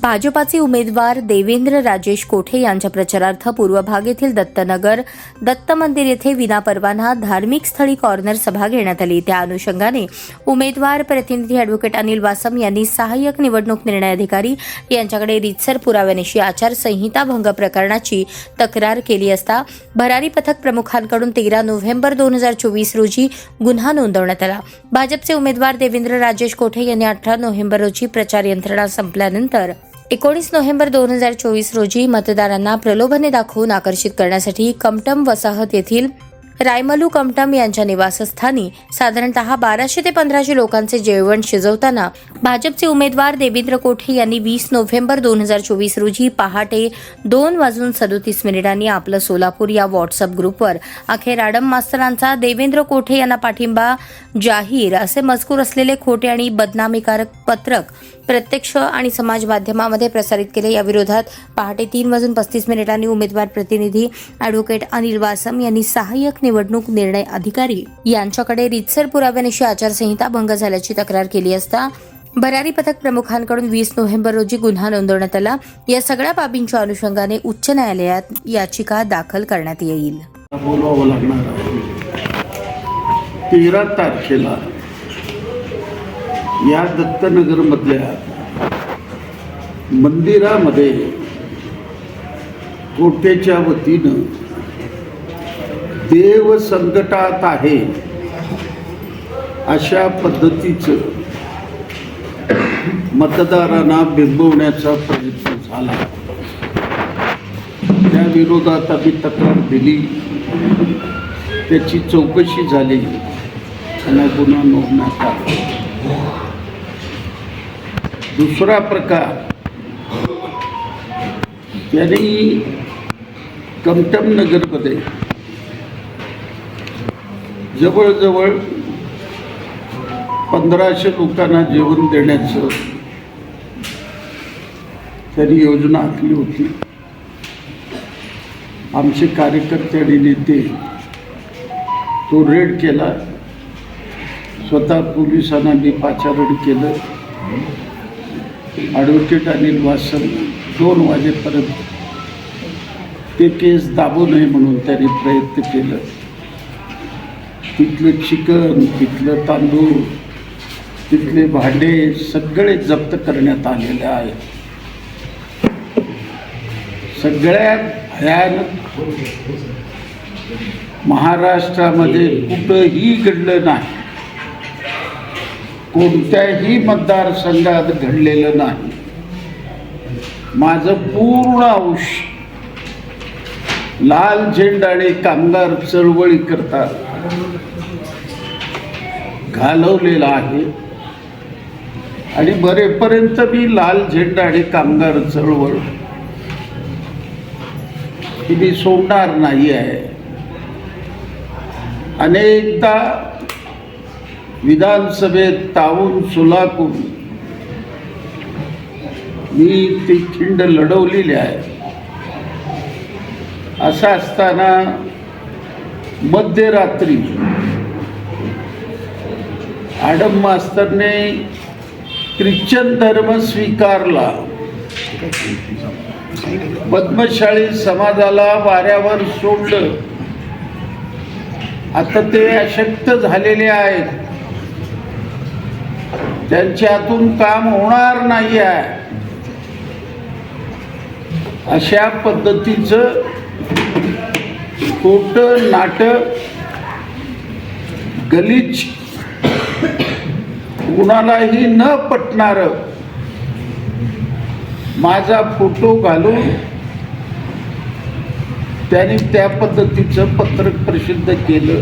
भाजपाचे उमेदवार देवेंद्र राजेश कोठे यांच्या प्रचारार्थ पूर्व भाग येथील दत्तनगर दत्त मंदिर येथे विनापरवाना धार्मिक स्थळी कॉर्नर सभा घेण्यात आली. त्या अनुषंगाने उमेदवार प्रतिनिधी अॅडव्होकेट अनिल वासम यांनी सहाय्यक निवडणूक निर्णय अधिकारी यांच्याकडे रितसर पुराव्यानिशी आचारसंहिता भंग प्रकरणाची तक्रार केली असता भरारी पथक प्रमुखांकडून तेरा नोव्हेंबर दोन हजार चोवीस रोजी गुन्हा नोंदवण्यात आला. भाजपचे उमेदवार देवेंद्र राजेश कोठे यांनी अठरा नोव्हेंबर रोजी प्रचार यंत्रणा संपल्यानंतर एकोणीस नोव्हेंबर दोन हजार चोवीस रोजी मतदारांना प्रलोभने दाखवून आकर्षित करण्यासाठी कमटम वसाहत येथील रायमलू कमटम यांच्या निवासस्थानी साधारणतः बाराशे ते पंधराशे लोकांचे जेवण शिजवताना भाजपचे उमेदवार देवेंद्र कोठे यांनी वीस नोव्हेंबर दोन हजार चोवीस रोजी पहाटे दोन वाजून सदोतीस मिनिटांनी आपलं सोलापूर या व्हॉट्सअप ग्रुपवर अखेर आडम मास्तरांचा देवेंद्र कोठे यांना पाठिंबा जाहीर असे मजकूर असलेले खोटे आणि बदनामीकारक पत्रक प्रत्यक्ष आणि समाज माध्यमामध्ये प्रसारित केले. या विरोधात पहाटे तीन वाजून पस्तीस मिनिटांनी उमेदवार प्रतिनिधी अॅडव्होकेट अनिल वासम यांनी सहाय्यक निवडणूक निर्णय अधिकारी यांच्याकडे रितसर पुराव्यानिशी आचारसंहिता भंग झाल्याची तक्रार केली असता भरारी पथक प्रमुखांकडून वीस नोव्हेंबर रोजी गुन्हा नोंदवण्यात आला. या सगळ्या बाबींच्या अनुषंगाने उच्च न्यायालयात याचिका दाखल करण्यात येईल. तेरा तारखेला या दत्तनगरमधल्या मंदिरामध्ये कोटेच्या वतीनं देव संकटात आहे अशा पद्धतीचं मतदारांना बिंबवण्याचा प्रयत्न झाला. त्या विरोधात आम्ही तक्रार दिली. त्याची चौकशी झाली आणि गुन्हा नोंदण्यात आला. दुसरा प्रकार त्यांनी कमटम नगरमध्ये जवळजवळ पंधराशे लोकांना जेवण देण्याचं त्यांनी योजना आखली होती. आमचे कार्यकर्ते आणि नेते तो रेड केला. स्वतः पोलिसांना मी पाचारण केलं. ॲडव्होकेट अनिल वासन दोन वाजेपर्यंत ते केस दाबू नये म्हणून त्यांनी प्रयत्न केलं. तिथलं चिकन तिथलं तांदूळ तिथले भांडे सगळे जप्त करण्यात आलेले आहेत. सगळ्यात भयानक महाराष्ट्रामध्ये कुठंही घडलं नाही. कोणत्याही मतदारसंघात घडलेलं नाही. माझं पूर्ण आयुष्य लाल झेंडा आणि कामगार चळवळी करतात. घालवलेला आहे. आणि बरेपर्यंत मी लाल झेंडा आणि कामगार चळवळ ही मी सोडणार नाही आहे. अनेकदा विधानसभेत तावून सुलाकून मी ती खिंड लढवलेली आहे. असं असताना मध्यरात्री. आडम मास्तरने ख्रिश्चन धर्म स्वीकारला. पद्मशाळी समाजाला वाऱ्यावर सोडलं. आता ते अशक्त झालेले आहेत. त्यांच्या हातून काम होणार नाही आहे अशा पद्धतीचं खोट नाटक गलीच कुणालाही न पटणार माझा फोटो घालून त्याने त्या पद्धतीचं पत्रक प्रसिद्ध केलं.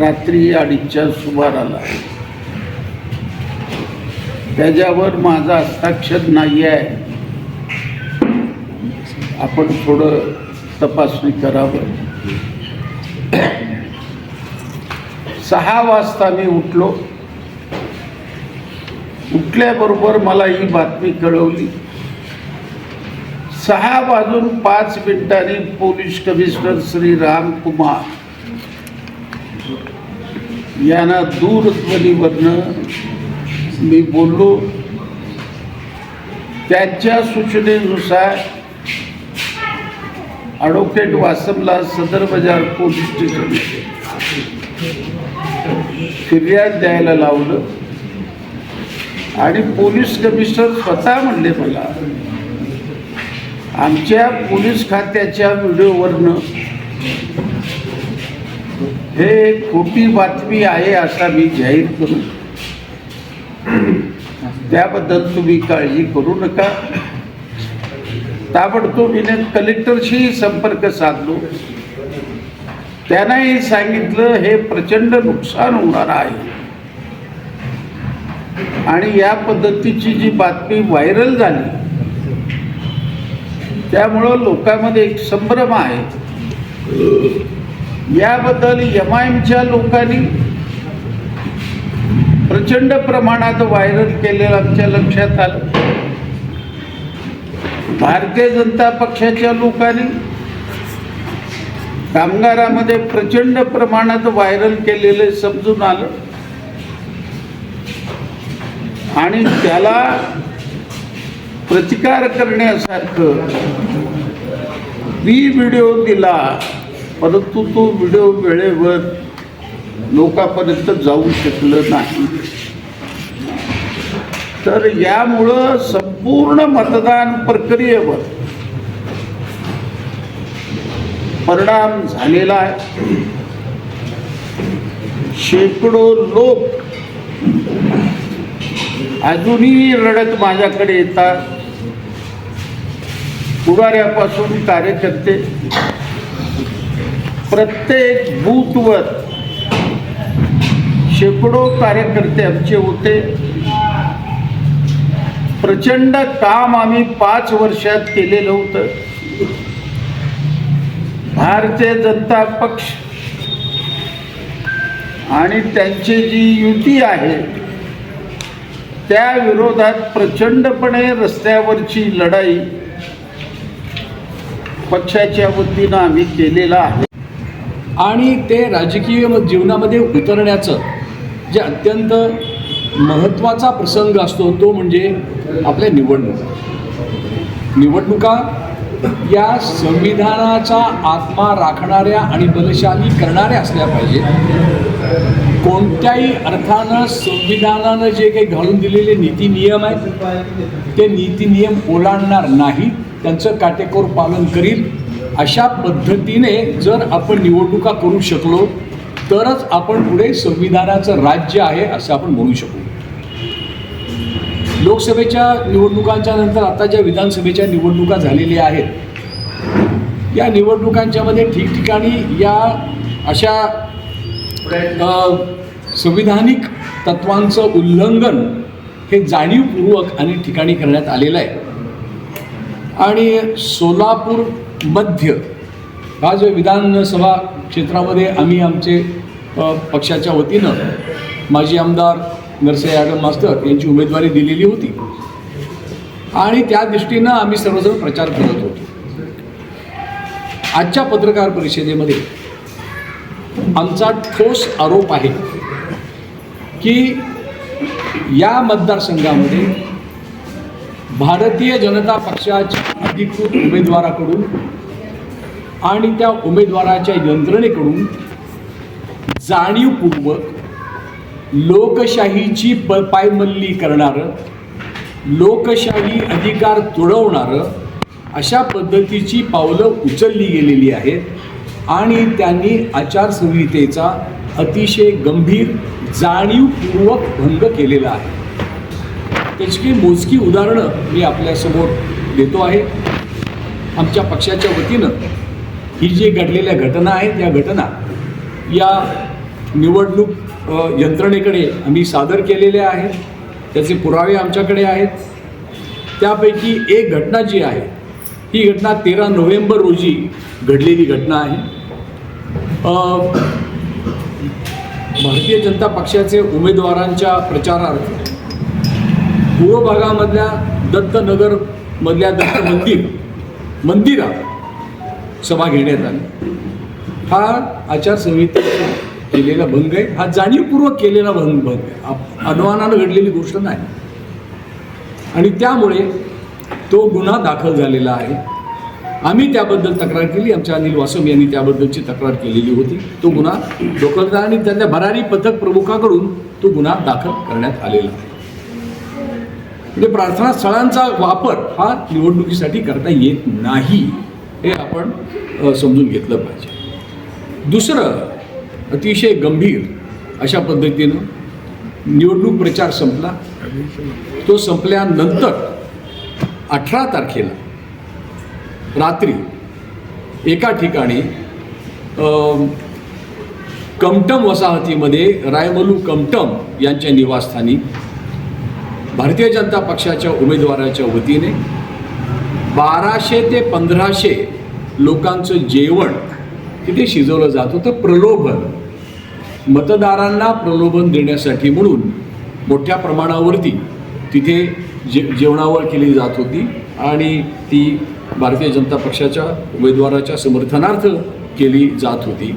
रात्री अडीचच्या सुमाराला. त्याच्यावर माझा हस्ताक्षर नाही आहे आपण थोडं तपासणी करावं. सहा वाजता मी उठलो. उठल्याबरोबर मला ही बातमी कळवली. सहा वाजून पाच मिनिटांनी पोलीस कमिशनर श्री रामकुमार यांना दूरध्वनीवरनं मी बोललो. त्यांच्या सूचनेनुसार ॲडव्होकेट वासमला सदर बाजार पोलीस स्टेशन. फिर्याद द्यायला लावलं. आणि पोलीस कमिशनर स्वतः म्हणले मला आमच्या पोलीस खात्याच्या व्हिडिओवरनं हे खोटी बातमी आहे असा मी जाहीर करू. त्याबद्दल तुम्ही काळजी करू नका. ताबडतोब हिने कलेक्टरशी संपर्क साधलो. त्यांनाही सांगितलं हे प्रचंड नुकसान होणार आहे. आणि या पद्धतीची जी बातमी व्हायरल झाली त्यामुळं लोकांमध्ये एक संभ्रम आहे. याबद्दल एम आय एमच्या लोकांनी प्रचंड प्रमाणात व्हायरल केलेलं आमच्या लक्षात आलं. भारतीय जनता पक्षाच्या लोकांनी कामगारामध्ये प्रचंड प्रमाणात व्हायरल केलेलं समजून आलं. आणि त्याला प्रतिकार करण्यासारखं मी व्हिडिओ दिला परंतु तो व्हिडिओ वेळेवर लोकांपर्यंत जाऊ शकलं नाही. तर यामुळं संपूर्ण मतदान प्रक्रियेवर. परिणाम झालेला आहे. शेकडो लोक अजूनही रडत माझ्याकडे येतात. पुढाऱ्यापासून कार्यकर्ते प्रत्येक बूथवर शेकडो कार्यकर्ते आमचे होते. प्रचंड काम आम्ही पाच वर्षात केलेलं होतं. भारतीय जनता पक्ष आणि त्यांची जी युती आहे त्या विरोधात प्रचंडपणे रस्त्यावरची लढाई पक्षाच्या वतीनं आम्ही केलेला आहे. आणि ते राजकीय जीवनामध्ये उतरण्याचं जे अत्यंत महत्त्वाचा प्रसंग असतो तो म्हणजे आपल्या निवडणुका. निवडणुका या संविधानाचा आत्मा राखणाऱ्या आणि बलशाली करणाऱ्या असल्या पाहिजेत कोणत्याही अर्थानं संविधानानं जे काही घालून दिलेले नीती नियम आहेत ते नीती नियम ओलांडणार नाही त्यांचं काटेकोर पालन करील. अशा पद्धतीने जर आपण निवडणुका करू शकलो तरच आपण पुढे संविधानाचं राज्य आहे असं आपण म्हणू शकू. लोकसभेच्या निवडणुकांच्या नंतर आता ज्या विधानसभेच्या निवडणुका झालेल्या आहेत या निवडणुकांच्या मध्ये ठिकठिकाणी या अशा संविधानिक तत्वांचं उल्लंघन हे जाणीवपूर्वक अनेक ठिकाणी करण्यात आलेलं आहे. आणि सोलापूर मध्य हा विधानसभा क्षेत्रामध्ये आम्ही आमचे पक्षाच्या वतीनं माजी आमदार नरसे यादव मास्तर यांची उमेदवारी दिलेली होती. आणि त्या दृष्टीनं आम्ही सर्वजण प्रचार करत होतो. आजच्या पत्रकार परिषदेमध्ये आमचा ठोस आरोप आहे की या मतदारसंघामध्ये भारतीय जनता पक्षाच्या अधिकृत उमेदवाराकडून आणि त्या उमेदवाराच्या यंत्रणेकडून जाणीवपूर्वक लोकशाहीची प पायमल्ली करणारं लोकशाही अधिकार तुडवणारं अशा पद्धतीची पावलं उचलली गेलेली आहेत आणि त्यांनी आचारसंहितेचा अतिशय गंभीर जाणीवपूर्वक भंग केलेला आहे. त्याची मोजकी उदाहरणं मी आपल्यासमोर देतो आहे. आमच्या पक्षाच्या वतीनं ही जी घडलेल्या घटना आहेत या घटना या निवडणूक यंत्रणेकडे आम्ही सादर केलेल्या आहेत. त्याचे पुरावे आमच्याकडे आहेत. त्यापैकी एक घटना जी आहे ही घटना तेरा नोव्हेंबर रोजी घडलेली घटना आहे. भारतीय जनता पक्षाचे उमेदवारांच्या प्रचारार्थ पूर्व भागामधल्या दत्तनगरमधल्या दत्त मंदिर मंदिरात सभा घेण्यात आली हा आचारसंहितेचा केलेला भंग आहे. हा जाणीवपूर्वक केलेला भंग भंग आहे. अनुमानानं घडलेली गोष्ट नाही. आणि त्यामुळे तो गुन्हा दाखल झालेला आहे. आम्ही त्याबद्दल तक्रार केली. आमच्या अनिल वासम यांनी त्याबद्दलची तक्रार केलेली होती. तो गुन्हा दाखल आणि त्यांच्या भरारी पथक प्रमुखाकडून तो गुन्हा दाखल करण्यात आलेला आहे. म्हणजे प्रार्थना स्थळांचा वापर हा निवडणुकीसाठी करता येत नाही. हे आपण समजून घेतलं पाहिजे. दुसरं अतिशय गंभीर अशा पद्धतीनं निवडणूक प्रचार संपला. तो संपल्यानंतर अठरा तारखेला रात्री एका ठिकाणी कमटम वसाहतीमध्ये रायमलू कमटम यांच्या निवासस्थानी भारतीय जनता पक्षाच्या उमेदवाराच्या वतीने बाराशे ते पंधराशे लोकांचं जेवण तिथे शिजवलं जात होतं प्रलोभन. मतदारांना प्रलोभन देण्यासाठी म्हणून मोठ्या प्रमाणावरती तिथे जे जेवणावर केली जात होती आणि ती भारतीय जनता पक्षाच्या उमेदवाराच्या समर्थनार्थ केली जात होती.